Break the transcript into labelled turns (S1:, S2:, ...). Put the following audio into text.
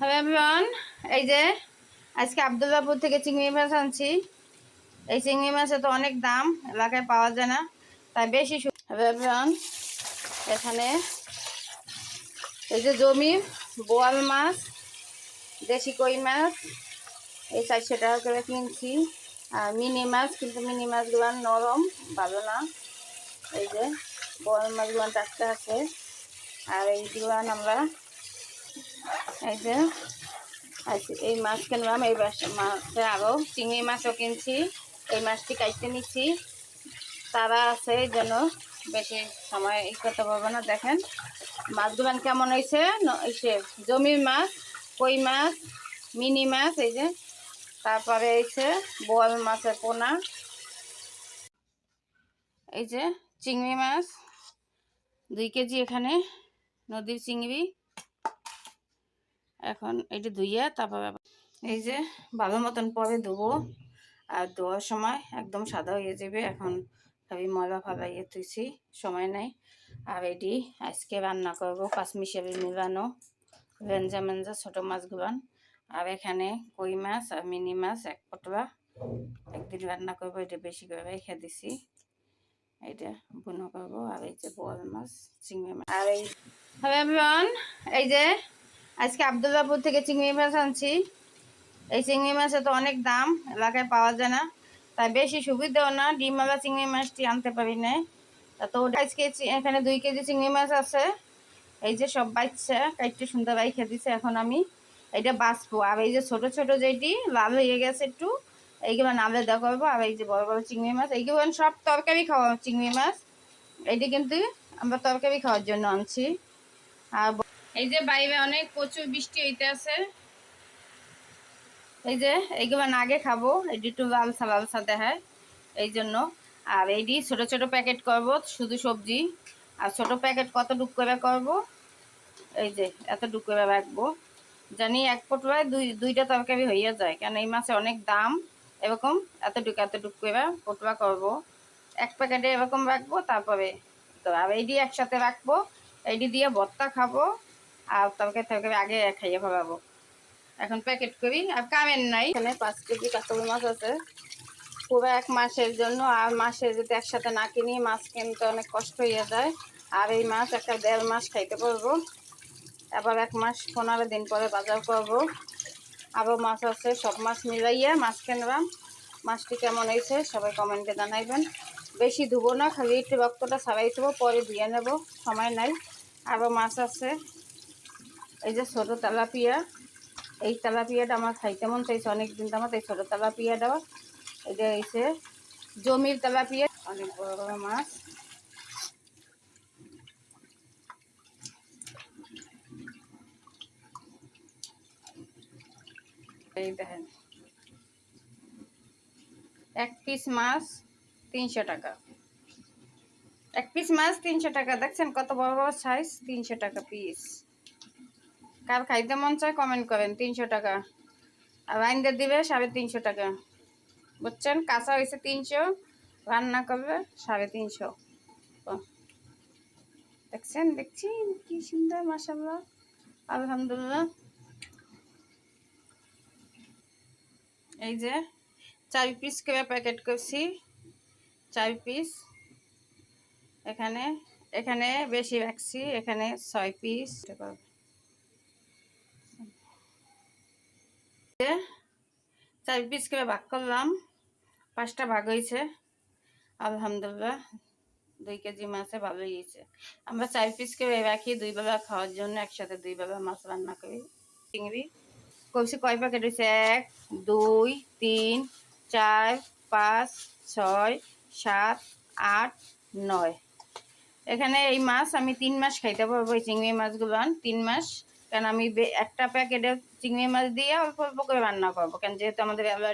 S1: hello everyone এই যে আজকে আবদুল্লাপুর থেকে চিংড়ি মাছ আনছি এই চিংড়ি মাছে তো অনেক দাম এলাকায় পাওয়া যায় না তাই বেশি হ্যালো এভরিওয়ান এখানে এই যে জমি বোয়াল মাছ দেশি কই মাছ এই চারশো টাকা করে কিনছি আর মিনি মাছ কিন্তু মিনি মাছগুলো নরম ভালো না এই যে বোয়াল মাছগুলো টাটকা আছে আর এইগুলো আমরা এই যে আচ্ছা এই মাছ কিনলাম এই মাছটা আরও চিংড়ি মাছও কিনছি এই মাছটি কাটতে নিচ্ছি তারা আছে এই জন্য বেশি সময় ই করতে পারবো না দেখেন মাছগুলান কেমন হয়েছে সে জমির মাছ কই মাছ মিনি মাছ এই যে তারপরে হয়েছে বোয়াল মাছের পোনা এই যে চিংড়ি মাছ দুই কেজি এখানে নদীর চিংড়ি এখন এটি ধুইয়ে তারপর এই যে ভালো মতন পরে ধুবো আর ধোয়ার সময় একদম সাদা হয়ে যাবে এখন আমি ময়লা ফালাইয়ে তুইছি সময় নাই আর এটি আজকে রান্না করবো কাশ্মীর মিলানো রেঞ্জা মেঞ্জা ছোটো মাছগুলান আর এখানে কই মাছ আর মিনি মাছ এক পটলা একদিন রান্না করবো এটা বেশি করে রেখে দিছি এটা বুনো করবো আর এই যে বল মাছ চিংড়ি মাছ আর এই হবে এই যে আজকে আবদুল্লাপুর থেকে চিংড়ি মাছ আনছি এই চিংড়ি মাছে তো অনেক দাম এলাকায় পাওয়া যায় না তাই বেশি সুবিধাও না মালা চিংড়ি মাছটি আনতে পারি না তো আজকে এখানে দুই কেজি চিংড়ি মাছ আছে এই যে সব বাইচ্ছে কাইটটি সুন্দর খেয়ে দিচ্ছে এখন আমি এটা বাঁচবো আর এই যে ছোট ছোট যেটি লাল হয়ে গেছে একটু এইগুলো নামে দেখা করবো আর এই যে বড় বড় চিংড়ি মাছ এইগুলো সব তরকারি খাওয়া চিংড়ি মাছ এটি কিন্তু আমরা তরকারি খাওয়ার জন্য আনছি আর এই যে বাইরে অনেক প্রচুর বৃষ্টি হইতে আছে এই যে এইগুলো না আগে খাবো এটি একটু বালসা বালসা দেখায় এই জন্য আর এইটি ছোট ছোট প্যাকেট করব শুধু সবজি আর ছোট প্যাকেট কত ডুক করে করব এই যে এত ডুক করে রাখবো জানি এক পটুয়ায় দুই দুইটা তরকারি হইয়া যায় কারণ এই মাছে অনেক দাম এরকম এত ডুক এত ডুক করে পটুয়া করব এক প্যাকেটে এরকম রাখবো তারপরে তো আর এইটি একসাথে রাখবো এইটি দিয়ে ভর্তা খাবো আর তবে তবে আগে খাইয়ে ভাবাবো এখন প্যাকেট করি আর কামেন নাই এখানে পাঁচ কেজি কাঁচাবুল মাছ আছে পুরো এক মাসের জন্য আর মাসে যদি একসাথে না কিনি মাছ কিনতে অনেক কষ্ট হয়ে যায় আর এই মাছ একটা দেড় মাস খাইতে পারবো আবার এক মাস পনেরো দিন পরে বাজার করব আরও মাছ আছে সব মাছ মিলাইয়া মাছ কিনলাম মাছটি কেমন হয়েছে সবাই কমেন্টে জানাইবেন বেশি ধুবো না খালি একটু রক্তটা সারাই দেবো পরে ধুয়ে নেব সময় নাই আরও মাছ আছে এই যে ছোট তেলাপিয়া এই তেলাপিয়াটা আমার খাইতে মন চাইছে অনেক দিন আমার এই ছোট তেলাপিয়াটা যে এসে জমির তেলাপিয়া অনেক বড় বড় মাছ এই দেখেন এক পিস মাছ তিনশো টাকা এক পিস মাছ তিনশো টাকা দেখছেন কত বড় বড় সাইজ তিনশো টাকা পিস কার খাইতে মন চায় কমেন্ট করেন তিনশো টাকা আর রাইন্দে দিবে সাড়ে তিনশো টাকা বুঝছেন কাঁচা হয়েছে তিনশো রান্না করবে সাড়ে তিনশো দেখছেন দেখছি কি সুন্দর মাসাল্লাহ আলহামদুলিল্লাহ এই যে চার পিস করে প্যাকেট করছি চার পিস এখানে এখানে বেশি রাখছি এখানে ছয় পিস চার পিস করে ভাগ করলাম পাঁচটা ভাগ হয়েছে আলহামদুলিল্লাহ দুই কেজি মাছে ভালোই হয়েছে আমরা চার পিস করে রাখি দুই বেলা খাওয়ার জন্য একসাথে দুই বেলা মাছ রান্না করি চিংড়ি কবসি কয় প্যাকেট হয়েছে এক দুই তিন চার পাঁচ ছয় সাত আট নয় এখানে এই মাছ আমি তিন মাস খাইতে পারবো এই চিংড়ি মাছগুলো তিন মাস কেন আমি একটা প্যাকেটে চিংড়ি মাছ দিয়ে অল্প অল্প করে রান্না করবো কারণ যেহেতু আমাদের